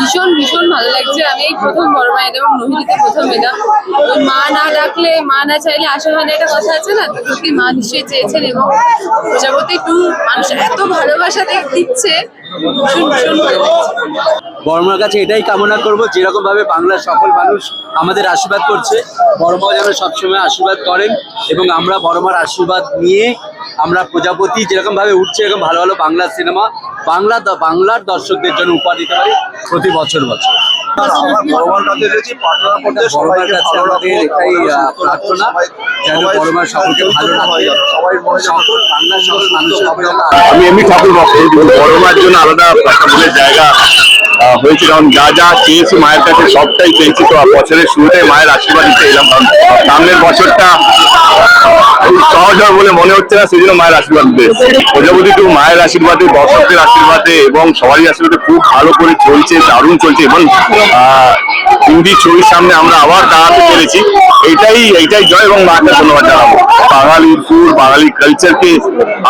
ভীষণ ভীষণ ভালো লাগছে। আমি এই প্রথম বড় মায়ের এবং নহিলিতে প্রথম এলাম। মা না ডাকলে, মা না চাইলে আসা হয় না একটা কথা আছে না? তো মা নিশ্চয়ই চেয়েছেন এবং প্রজাপতি টু মানুষ এত ভালোবাসা দিচ্ছে, ভীষণ ভীষণ ভালো বর্মার কাছে এটাই কামনা করব, যেরকম ভাবে বাংলার সকল মানুষ আমাদের আশীর্বাদ করছে বর্মা যেন সবসময় আশীর্বাদ করেন এবং আমরা বর্মার আশীর্বাদ নিয়ে আমরা প্রজাপতি যেরকম ভাবে উঠছে, এরকম ভালো ভালো বাংলা সিনেমা বাংলা বাংলার দর্শকদের জন্য উপহার দিতে পারি প্রতি বছর বছর। আমি এমনি ঠাকুর বড়মার জন্য আলাদা জায়গা হয়েছে। কারণ যা যা চেয়েছি মায়ের কাছে সবটাই পেয়েছি তো বছরের শুরুতে মায়ের আশীর্বাদ দিতে এলাম। সামনের বছরটা খুব বলে মনে হচ্ছে না সেই জন্য মায়ের আশীর্বাদ। প্রজাপতি তো মায়ের আশীর্বাদে দর্শকদের আশীর্বাদে এবং সবারই আশীর্বাদে খুব ভালো করে চলছে, দারুণ চলছে এবং হিন্দি ছবির সামনে আমরা আবার দাঁড়াতে পেরেছি। এটাই এটাই জয় এবং মাকে ধন্যবাদ জানাব। বাঙালির ফুল বাঙালি কালচারকে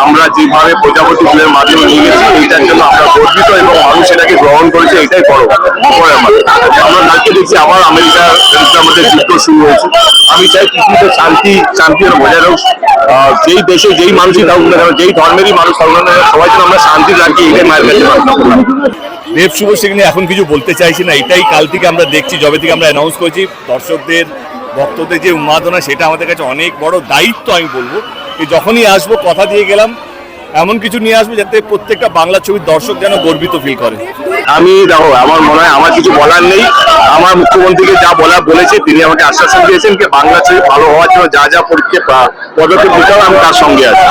আমরা যেভাবে প্রজাপতি ফুলের মাধ্যমে নিয়ে গেছি এইটার জন্য আমরা গর্বিত এবং মানুষ এটাকে গ্রহণ করেছে এটাই বড় আমরা কালকে দেখছি আবার আমেরিকার আমাদের যুদ্ধ শুরু হয়েছে। আমি চাই পৃথিবীতে শান্তি শান্তি বজায় আহ, যেই দেশে যেই মানুষই থাকুক না যেই ধর্মেরই মানুষ থাকুক না সবাই যেন আমরা শান্তি রাখি এটাই মায়ের কাছে। দেব শুভশ্রী নিয়ে এখন কিছু বলতে চাইছি না, এটাই কাল থেকে আমরা দেখছি, যবে থেকে আমরা অ্যানাউন্স করেছি, দর্শকদের, ভক্তদের যে উন্মাদনা, সেটা আমাদের কাছে অনেক বড় দায়িত্ব আমি বলব। যে যখনই আসব, কথা দিয়ে গেলাম, এমন কিছু নিয়ে আসব যাতে প্রত্যেকটা বাংলা ছবির দর্শক যেন গর্বিত ফিল করে। আমি দেখো, আমার মনে হয় আমার কিছু বলার নেই। আমার মুখ্যমন্ত্রীকে যা বলা বলেছে, তিনি আমাকে আশ্বাসন দিয়েছেন যে বাংলা ছবি ভালো হওয়ার জন্য যা যা পরীক্ষা পদক্ষেপ নিতে হবে, আমি তার সঙ্গে আছি।